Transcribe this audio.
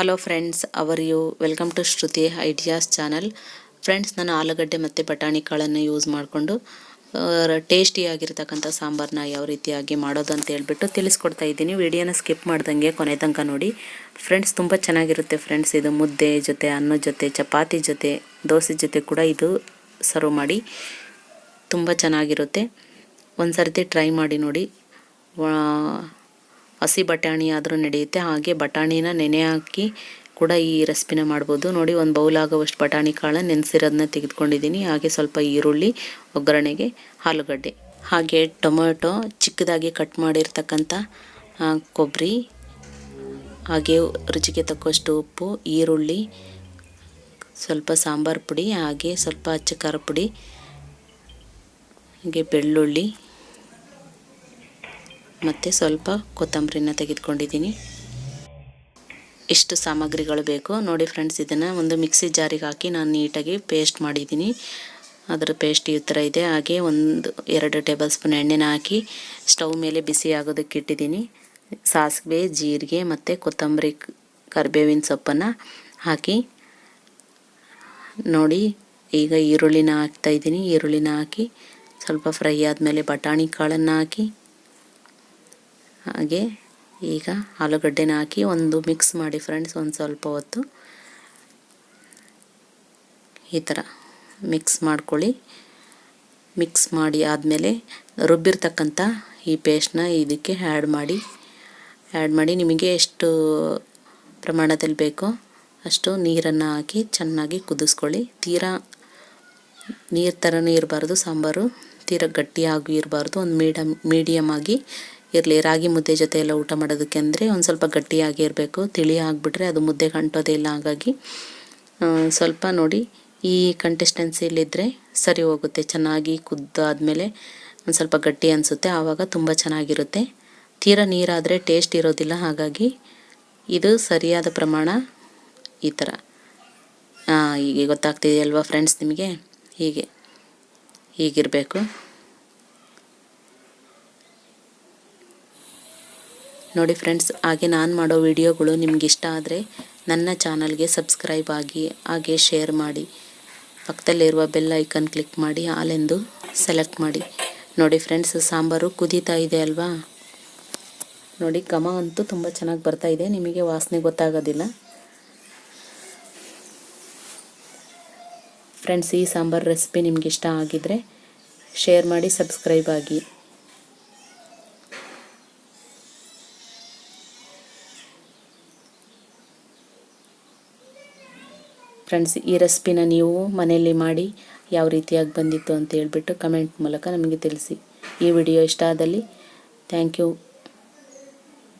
Hello friends are you welcome to Shruti ideas channel friends ನಾನು ಆಲೂಗಡ್ಡೆ ಮತ್ತು ಬಟಾಣಿ ಕಾಳನ್ನು ಯೂಸ್ ಮಾಡಿಕೊಂಡು ಟೇಸ್ಟಿಯಾಗಿರ್ತಕ್ಕಂಥ ಸಾಂಬಾರನ್ನ ಯಾವ ರೀತಿಯಾಗಿ ಮಾಡೋದು ಅಂತ ಹೇಳ್ಬಿಟ್ಟು ತಿಳಿಸ್ಕೊಡ್ತಾ ಇದ್ದೀನಿ. ವಿಡಿಯೋನ ಸ್ಕಿಪ್ ಮಾಡ್ದಂಗೆ ಕೊನೆ ತನಕ ನೋಡಿ. ಫ್ರೆಂಡ್ಸ್ ತುಂಬ ಚೆನ್ನಾಗಿರುತ್ತೆ ಫ್ರೆಂಡ್ಸ್ ಇದು ಮುದ್ದೆ ಜೊತೆ ಅನ್ನದ ಜೊತೆ, ಚಪಾತಿ ಜೊತೆ, ದೋಸೆ ಜೊತೆ ಕೂಡ ಇದು ಸರ್ವ್ ಮಾಡಿ. ತುಂಬ ಚೆನ್ನಾಗಿರುತ್ತೆ. ಒಂದು ಸರ್ತಿ ಟ್ರೈ ಮಾಡಿ ನೋಡಿ. ಹಸಿ ಬಟಾಣಿ ಆದರೂ ನಡೆಯುತ್ತೆ. ಹಾಗೆ ಬಟಾಣಿನ ನೆನೆ ಹಾಕಿ ಕೂಡ ಈ ರೆಸಿಪಿನ ಮಾಡ್ಬೋದು. ನೋಡಿ, ಒಂದು ಬೌಲ್ ಆಗೋವಷ್ಟು ಬಟಾಣಿ ಕಾಳು ನೆನೆಸಿರೋದನ್ನ ತೆಗೆದುಕೊಂಡಿದ್ದೀನಿ ಹಾಗೆ ಸ್ವಲ್ಪ ಈರುಳ್ಳಿ, ಒಗ್ಗರಣೆಗೆ ಆಲೂಗಡ್ಡೆ, ಹಾಗೆ ಟೊಮೊಟೊ ಚಿಕ್ಕದಾಗಿ ಕಟ್ ಮಾಡಿರ್ತಕ್ಕಂಥ ಕೊಬ್ಬರಿ ಹಾಗೆ ರುಚಿಗೆ ತಕ್ಕಷ್ಟು ಉಪ್ಪು, ಈರುಳ್ಳಿ, ಸ್ವಲ್ಪ ಸಾಂಬಾರು ಪುಡಿ, ಹಾಗೆ ಸ್ವಲ್ಪ ಅಚ್ಚ ಖಾರ ಪುಡಿ, ಹಾಗೆ ಬೆಳ್ಳುಳ್ಳಿ ಮತ್ತು ಸ್ವಲ್ಪ ಕೊತ್ತಂಬರಿನ ತೆಗೆದುಕೊಂಡಿದ್ದೀನಿ. ಇಷ್ಟು ಸಾಮಗ್ರಿಗಳು ಬೇಕು. ನೋಡಿ ಫ್ರೆಂಡ್ಸ್, ಇದನ್ನು ಒಂದು ಮಿಕ್ಸಿ ಜಾರಿಗೆ ಹಾಕಿ ನಾನು ನೀಟಾಗಿ ಪೇಸ್ಟ್ ಮಾಡಿದ್ದೀನಿ. ಅದರ ಪೇಸ್ಟ್ ಈ ಥರ ಇದೆ. ಹಾಗೆ ಒಂದು, ಎರಡು ಟೇಬಲ್ ಸ್ಪೂನ್ ಎಣ್ಣೆನ ಹಾಕಿ ಸ್ಟವ್ ಮೇಲೆ ಬಿಸಿ ಆಗೋದಕ್ಕೆ ಇಟ್ಟಿದ್ದೀನಿ. ಸಾಸಿವೆ, ಜೀರಿಗೆ ಮತ್ತು ಕೊತ್ತಂಬರಿ ಕರಿಬೇವಿನ ಸೊಪ್ಪನ್ನು ಹಾಕಿ ನೋಡಿ, ಈಗ ಈರುಳ್ಳಿನ ಹಾಕ್ತಾಯಿದ್ದೀನಿ ಈರುಳ್ಳಿನ ಹಾಕಿ ಸ್ವಲ್ಪ ಫ್ರೈ ಆದಮೇಲೆ ಬಟಾಣಿ ಕಾಳನ್ನು ಹಾಕಿ ಹಾಗೆ ಈಗ ಆಲೂಗಡ್ಡೆನ ಹಾಕಿ ಒಂದು ಮಿಕ್ಸ್ ಮಾಡಿ ಫ್ರೆಂಡ್ಸ್ ಒಂದು ಸ್ವಲ್ಪ ಹೊತ್ತು ಈ ಥರ ಮಿಕ್ಸ್ ಮಾಡ್ಕೊಳ್ಳಿ. ಮಿಕ್ಸ್ ಮಾಡಿ ಆದಮೇಲೆ ರುಬ್ಬಿರ್ತಕ್ಕಂಥ ಈ ಪೇಸ್ಟ್ನ ಇದಕ್ಕೆ ಆ್ಯಡ್ ಮಾಡಿ. ಆ್ಯಡ್ ಮಾಡಿ ನಿಮಗೆ ಎಷ್ಟು ಪ್ರಮಾಣದಲ್ಲಿ ಬೇಕೋ ಅಷ್ಟು ನೀರನ್ನು ಹಾಕಿ ಚೆನ್ನಾಗಿ ಕುದಿಸ್ಕೊಳ್ಳಿ. ತೀರಾ ನೀರು ಥರನೇ ಇರಬಾರ್ದು, ಸಾಂಬಾರು ತೀರಾ ಗಟ್ಟಿಯಾಗೂ ಇರಬಾರ್ದು, ಒಂದು ಮೀಡಮ್ ಮೀಡಿಯಮ್ ಆಗಿ ಇರಲಿ, ರಾಗಿ ಮುದ್ದೆ ಜೊತೆ ಎಲ್ಲ ಊಟ ಮಾಡೋದಕ್ಕೆ ಅಂದರೆ ಒಂದು ಸ್ವಲ್ಪ ಗಟ್ಟಿಯಾಗಿ ಇರಬೇಕು. ತಿಳಿ ಆಗಿಬಿಟ್ರೆ ಅದು ಮುದ್ದೆಗೆ ಅಂಟೋದೇ ಇಲ್ಲ, ಹಾಗಾಗಿ ಸ್ವಲ್ಪ ನೋಡಿ ಈ ಕಂಟೆಸ್ಟೆನ್ಸಿಲಿದ್ದರೆ ಸರಿ ಹೋಗುತ್ತೆ. ಚೆನ್ನಾಗಿ ಕುದ್ದಾದಮೇಲೆ ಒಂದು ಸ್ವಲ್ಪ ಗಟ್ಟಿ ಅನಿಸುತ್ತೆ. ಆವಾಗ ತುಂಬ ಚೆನ್ನಾಗಿರುತ್ತೆ. ತೀರಾ ನೀರಾದರೆ ಟೇಸ್ಟ್ ಇರೋದಿಲ್ಲ, ಹಾಗಾಗಿ ಇದು ಸರಿಯಾದ ಪ್ರಮಾಣ ಈ ಥರ ಹೀಗೆ ಗೊತ್ತಾಗ್ತಿದೆ ಅಲ್ವಾ ಫ್ರೆಂಡ್ಸ್ ನಿಮಗೆ? ಹೀಗೆ, ಹೀಗಿರಬೇಕು. ನೋಡಿ ಫ್ರೆಂಡ್ಸ್ ಹಾಗೆ ನಾನು ಮಾಡೋ ವಿಡಿಯೋಗಳು ನಿಮ್ಗೆ ಇಷ್ಟ ಆದರೆ ನನ್ನ ಚಾನಲ್ಗೆ ಸಬ್ಸ್ಕ್ರೈಬ್ ಆಗಿ, ಹಾಗೆ ಶೇರ್ ಮಾಡಿ. ಪಕ್ಕದಲ್ಲಿರುವ ಬೆಲ್ ಐಕನ್ ಕ್ಲಿಕ್ ಮಾಡಿ, ಹಾಲೆಂದು ಸೆಲೆಕ್ಟ್ ಮಾಡಿ. ನೋಡಿ ಫ್ರೆಂಡ್ಸ್ ಸಾಂಬಾರು ಕುದೀತಾ ಇದೆ ಅಲ್ವಾ? ನೋಡಿ, ಘಮ ಅಂತೂ ತುಂಬ ಚೆನ್ನಾಗಿ ಬರ್ತಾ ಇದೆ. ನಿಮಗೆ ವಾಸನೆ ಗೊತ್ತಾಗೋದಿಲ್ಲ. ಫ್ರೆಂಡ್ಸ್ ಈ ಸಾಂಬಾರು ರೆಸಿಪಿ ನಿಮ್ಗೆ ಇಷ್ಟ ಆಗಿದ್ರೆ ಶೇರ್ ಮಾಡಿ ಸಬ್ಸ್ಕ್ರೈಬ್ ಆಗಿ. ಫ್ರೆಂಡ್ಸ್ ಈ ರೆಸಿಪಿನ ನೀವು ಮನೆಯಲ್ಲಿ ಮಾಡಿ ಯಾವ ರೀತಿಯಾಗಿ ಬಂದಿತ್ತು ಅಂತ ಹೇಳ್ಬಿಟ್ಟು ಕಮೆಂಟ್ ಮೂಲಕ ನಮಗೆ ತಿಳಿಸಿ. ಈ ವಿಡಿಯೋ ಇಷ್ಟ ಆದಲ್ಲಿ ಥ್ಯಾಂಕ್ ಯು